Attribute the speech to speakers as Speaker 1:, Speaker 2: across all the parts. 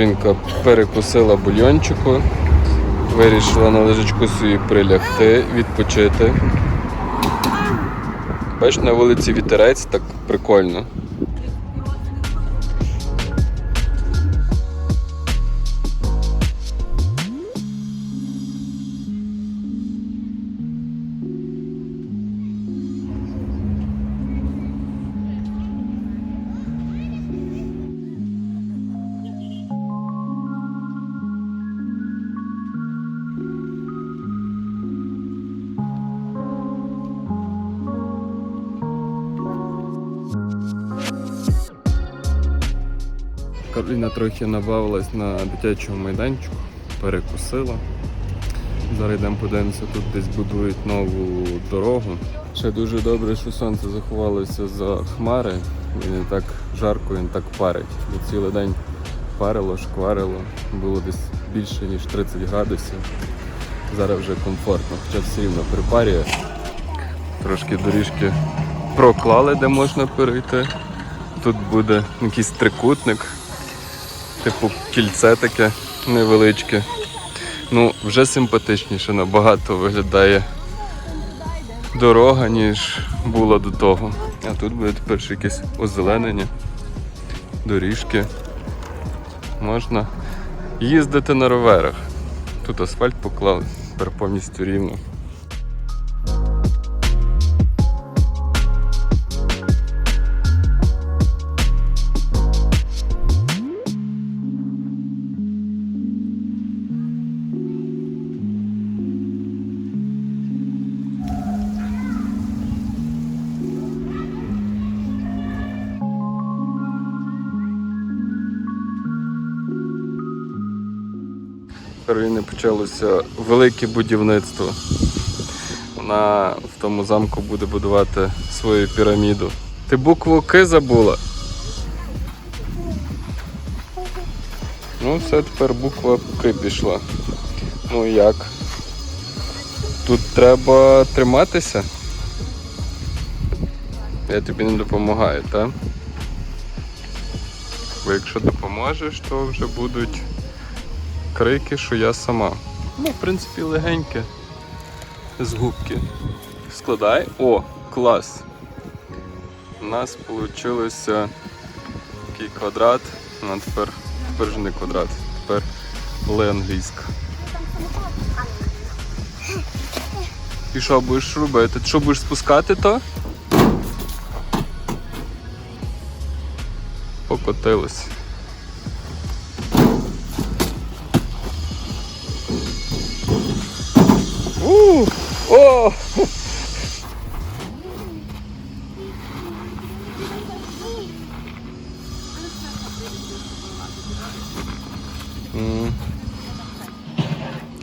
Speaker 1: Каролінка перекусила бульйончику, вирішила на лежачку собі прилягти, відпочити. Бачиш, на вулиці вітерець, так прикольно. Кароліна трохи набавилась на дитячому майданчику, перекусила. Зараз йдемо подивимося, тут десь будують нову дорогу. Ще дуже добре, що сонце заховалося за хмари і не так жарко, не так парить. Бо цілий день парило, шкварило, було десь більше ніж 30 градусів. Зараз вже комфортно, хоча все рівно припарює. Трошки доріжки проклали, де можна перейти. Тут буде якийсь трикутник, типу кільце таке невеличке. Ну, вже симпатичніше набагато виглядає дорога, ніж була до того. А тут буде тепер ще якесь озеленення, доріжки. Можна їздити на роверах. Тут асфальт поклали, тепер повністю рівно. Почалося велике будівництво. Вона в тому замку буде будувати свою піраміду. Ти букву К забула? Ну, все, тепер буква К пішла. Ну як? Тут треба триматися. Я тобі не допомагаю, так? Бо якщо допоможеш, то вже будуть крики, що я сама. Ну, в принципі, легеньке. З губки. Складай. О, клас. У нас вийшло такий квадрат. Ну, тепер, тепер вже не квадрат, тепер ле англійська. І що будеш робити? Ти що будеш спускати то? Покотилось. О!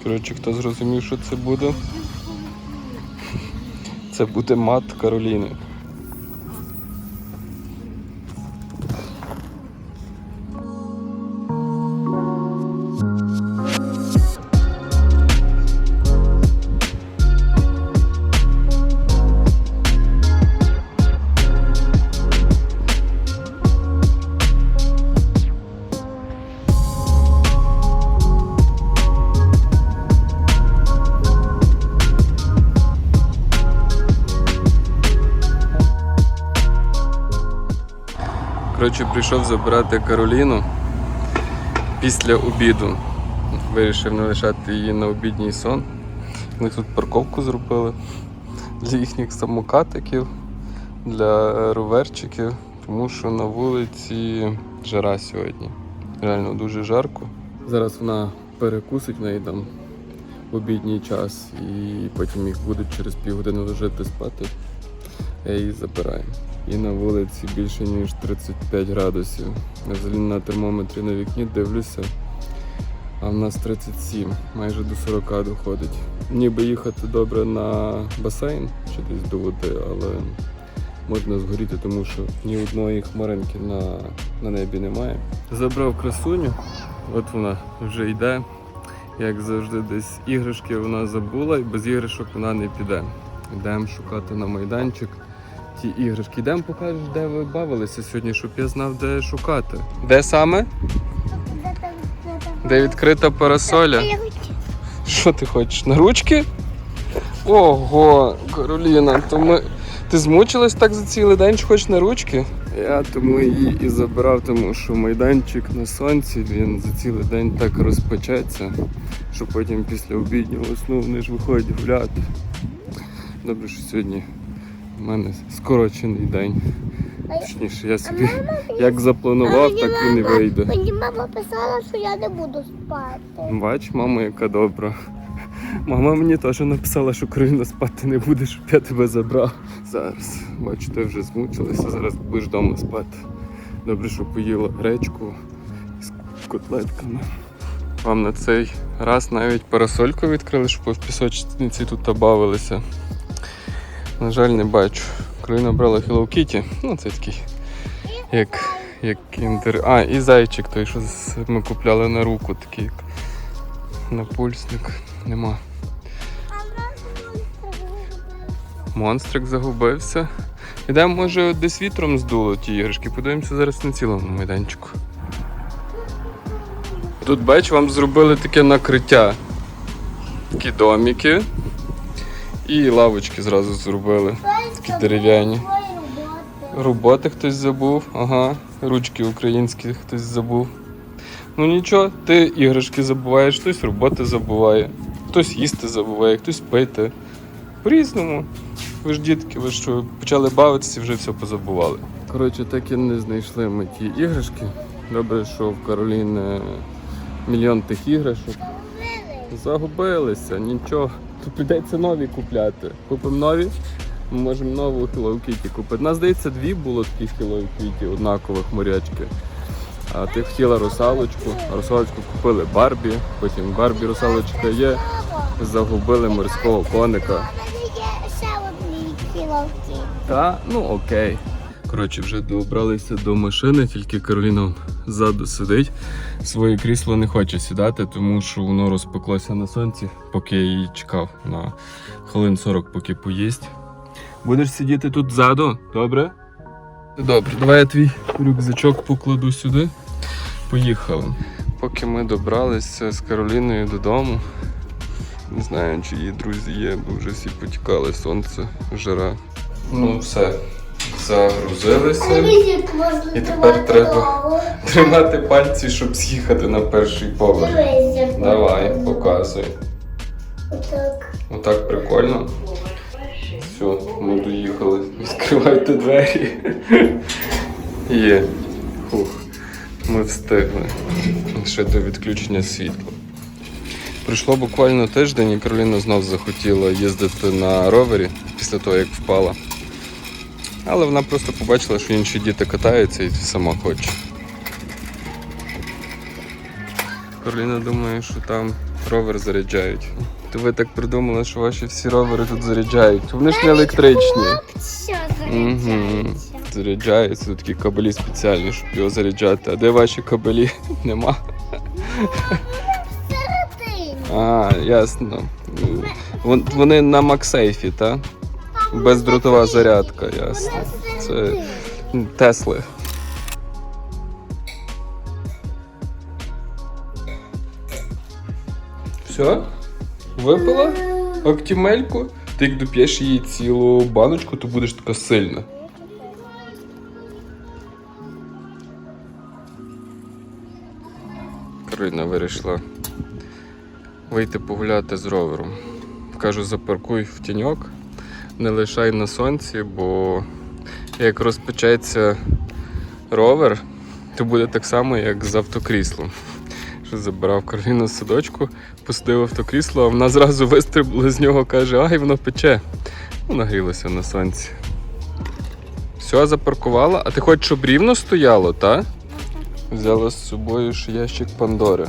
Speaker 1: Коротше, хто зрозумів, що це буде? Це буде мат Кароліни. Коротше, прийшов забирати Кароліну після обіду. Вирішив не лишати її на обідній сон. Вони тут парковку зробили для їхніх самокатиків, для роверчиків, тому що на вулиці жара сьогодні. Реально дуже жарко. Зараз вона перекусить в неї там в обідній час і потім їх будуть через півгодини лежати спати. Я її забираю. І на вулиці більше ніж 35 градусів. Взагалі на термометрі на вікні дивлюся, а в нас 37, майже до 40 доходить. Ніби їхати добре на басейн чи десь до води, але можна згоріти, тому що ні одної хмаринки на, на небі немає. Забрав красуню, от вона вже йде. Як завжди, десь іграшки вона забула і без іграшок вона не піде. Йдемо шукати на майданчик ті іграшки. Йдемо покажеш, де ви бавилися сьогодні, щоб я знав, де шукати. Де саме?
Speaker 2: Де
Speaker 1: відкрита парасоля? Що ти хочеш? На ручки? Ого, Кароліна, то ми. Ти змучилась так за цілий день, що хочеш на ручки? Я тому її і забрав, тому що майданчик на сонці він за цілий день так розпечеться, що потім після обіднього сну вони ж виходять гуляти. Добре, що сьогодні в мене скорочений день. Точніше, я собі як запланував, так він і вийде.
Speaker 2: Мені мама писала, що я не буду спати.
Speaker 1: Бач, мама, яка добра. Мама мені теж написала, що Кароліна спати не буде, щоб я тебе забрав. Зараз, бачу, ти вже змучилася, зараз будеш вдома спати. Добре, що поїла гречку з котлетками. Вам на цей раз навіть парасольку відкрили, щоб в пісочниці тут бавилися. На жаль, не бачу. Кароліна брала Hello Kitty, ну це такий, як, як кіндер. А, і зайчик той, що ми купляли на руку, такий як напульсник. Нема. Монстрик загубився. Ідемо, може, десь вітром здуло ті іграшки. Подивимося зараз на цілому майданчику. Тут, бач, вам зробили таке накриття. Такі домики. І лавочки зразу зробили. Такі дерев'яні. Роботи хтось забув, ага. Ручки українські хтось забув. Ну нічого, ти іграшки забуваєш, хтось роботи забуває, хтось їсти забуває, хтось пити. По-різному. Ви ж дітки, ви що почали бавитися і вже все позабували. Коротше, так і не знайшли ми ті іграшки. Добре, що в Кароліни мільйон тих іграшок. Загубилися, нічого. То прийдеться нові купляти. Купимо нові. Ми можемо нову Hello Kitty купити. У нас, здається, дві було таких Hello Kitty, однакових морячки. А ти хотіла русалочку, русалочку купили Барбі, потім Барбі русалочка є, загубили морського коника. Та, ну окей. Коротше, вже добралися до машини, тільки Кароліна ззаду сидить. Своє крісло не хоче сідати, тому що воно розпеклося на сонці, поки я її чекав на хвилин 40, поки поїсть. Будеш сидіти тут ззаду, добре? Добре, давай я твій рюкзачок покладу сюди. Поїхали. Поки ми добралися з Кароліною додому. Не знаю, чи її друзі є, бо вже всі потікали, сонце, жара. Ну все, загрузилися. І тепер треба тримати пальці, щоб з'їхати на перший поверх. Давай, показуй.
Speaker 2: Отак.
Speaker 1: Отак прикольно. Все, ми доїхали. Відкривайте двері. Є. Фух. Ми встигли. Ще до відключення світла. Пройшло буквально тиждень, і Кароліна знов захотіла їздити на ровері після того, як впала. Але вона просто побачила, що інші діти катаються і сама хоче. Кароліна думає, що там ровер заряджають. То ви так придумали, що ваші всі ровери тут заряджають. Вони ж не електричні. Угу. Заряджаються, тут такі кабелі спеціальні, щоб його заряджати. А де ваші кабелі? Нема. А, ясно. Вон- Вони на Максейфі, так? Бездротова зарядка, ясно. Це Тесли. Все? Випила? Актімельку? Ти як доп'єш її цілу баночку, то будеш така сильна. Кароліна вирішила вийти погуляти з ровером. Кажу, запаркуй в тіньок, не лишай на сонці, бо як розпечеться ровер, то буде так само, як з автокріслом. Що забирав Кароліну з садочку, пустив автокрісло, а вона зразу вистрибла з нього, каже, ай, воно пече. Ну, нагрілося на сонці. Все, запаркувала. А ти хочеш, щоб рівно стояло, так? Взяла з собою ж ящик Пандори.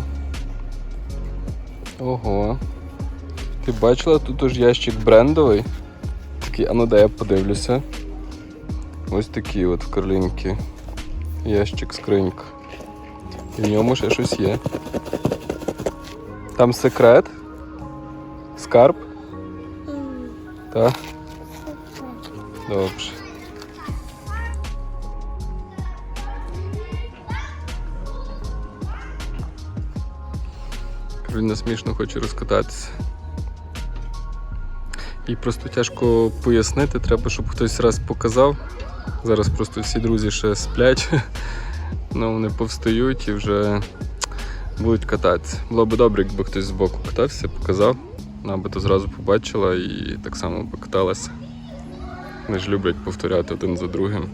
Speaker 1: Ого. Ти бачила, тут уж ящик брендовий. Такий, а ну дай я подивлюся. Ось такий от в Карлінки. Ящик скринька. І в ньому ще щось є. Там секрет. Скарб. Так. Добре. Кароліна смішно хоче розкататися. І просто тяжко пояснити, треба, щоб хтось раз показав. Зараз просто всі друзі ще сплять, ну вони повстають і вже будуть кататися. Було б добре, якби хтось збоку катався, показав, вона би то зразу побачила і так само покаталася. Вони ж люблять повторяти один за другим.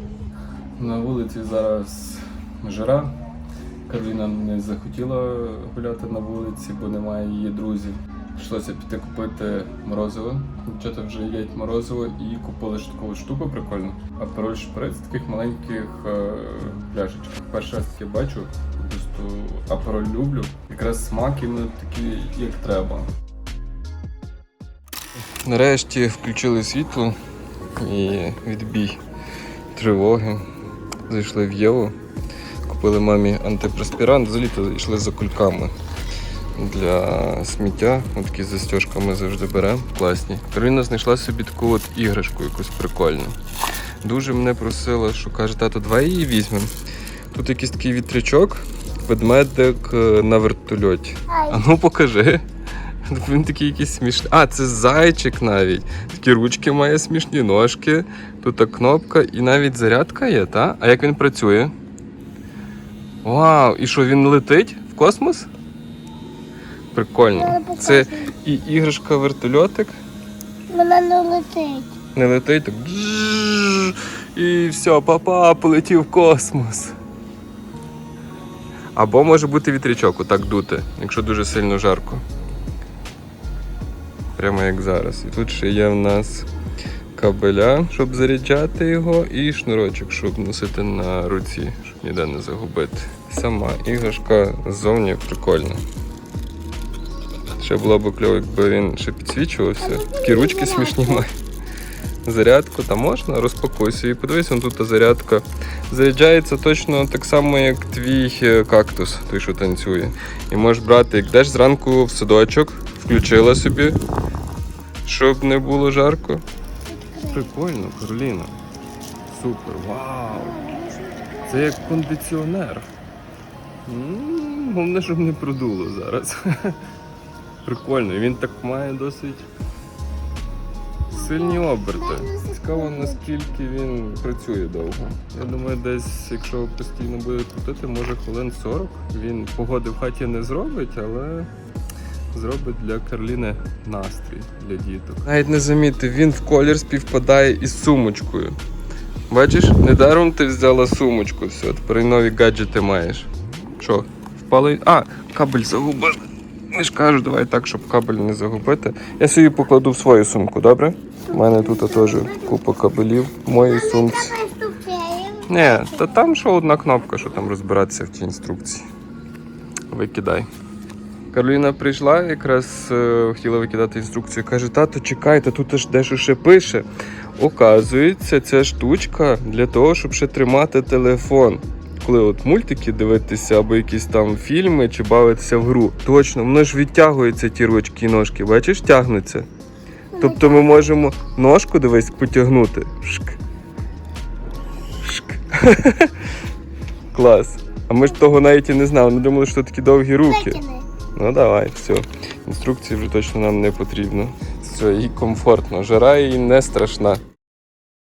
Speaker 1: На вулиці зараз жара. Кароліна не захотіла гуляти на вулиці, бо немає її друзів. Прийшлося піти купити морозиво. Дівчата вже їдять морозиво і купили ж таку штуку прикольну. Апероль шприц в таких маленьких е, пляшечках. Перший раз таке бачу, просто апероль люблю. Якраз смак іменно такий, як треба. Нарешті включили світло і відбій тривоги. Зайшли в Єву, купили мамі антипроспірант, взагалі то йшли за кульками для сміття. Ось такі з застіжками завжди беремо, класні. Кароліна знайшла собі таку от іграшку якусь прикольну. Дуже мене просила, що каже, тато, давай її візьмемо. Тут якийсь такий вітрячок, ведмедик е, на вертольоті. А ну покажи. Він такий якийсь смішний. А, це зайчик навіть. Такі ручки має смішні ножки. Тут кнопка і навіть зарядка є, та? А як він працює? Вау! І що він летить в космос? Прикольно. Це і іграшка вертольотик.
Speaker 2: вона не летить.
Speaker 1: Не летить так. І все, папа, полетів в космос. Або може бути вітрячок, отак дути, якщо дуже сильно жарко. Прямо як зараз. І тут ще є в нас кабеля, щоб заряджати його, і шнурочок, щоб носити на руці, щоб ніде не загубити. Сама іграшка ззовні прикольна. Ще було б кльово, якби він ще підсвічувався. Такі ручки смішні має. Зарядку там можна, розпакуйся і подивись, вон тут та зарядка. Заряджається точно так само, як твій е, кактус, той, що танцює. І можеш брати, як йдеш зранку в садочок, включила собі, щоб не було жарко. Прикольно, Кароліна. Супер, вау! Це як кондиціонер. М, Головне, щоб не продуло зараз. Прикольно, він так має досить сильні оберти. Цікаво, наскільки він працює довго. Я думаю, десь, якщо постійно буде крутити, може хвилин 40. Він погоди в хаті не зробить, але зробить для Карліни настрій для діток. Навіть не замітив, він в колір співпадає із сумочкою. Бачиш, недаром ти взяла сумочку, все, тепер і нові гаджети маєш. Що, впали? А, кабель загубив. Не ж кажу, давай так, щоб кабель не загубити. Я собі покладу в свою сумку, добре? У мене тут теж купа кабелів в моїй сумці. Ні, та там що одна кнопка, що там розбиратися в тій інструкції. Викидай. Кароліна прийшла, якраз е, хотіла викидати інструкцію. Каже, тато, чекайте, тут аж дещо ще пише. Оказується, ця штучка для того, щоб ще тримати телефон. Коли от мультики дивитися або якісь там фільми чи бавитися в гру. Точно, воно ж відтягується ті ручки і ножки, бачиш, тягнуться. Тобто ми можемо ножку дивись потягнути. Шк. Шк. Клас. А ми ж того навіть і не знали. Ми думали, що такі довгі руки. Ну давай, все. Інструкції вже точно нам не потрібно. Все, їй комфортно. Жара їй не страшна.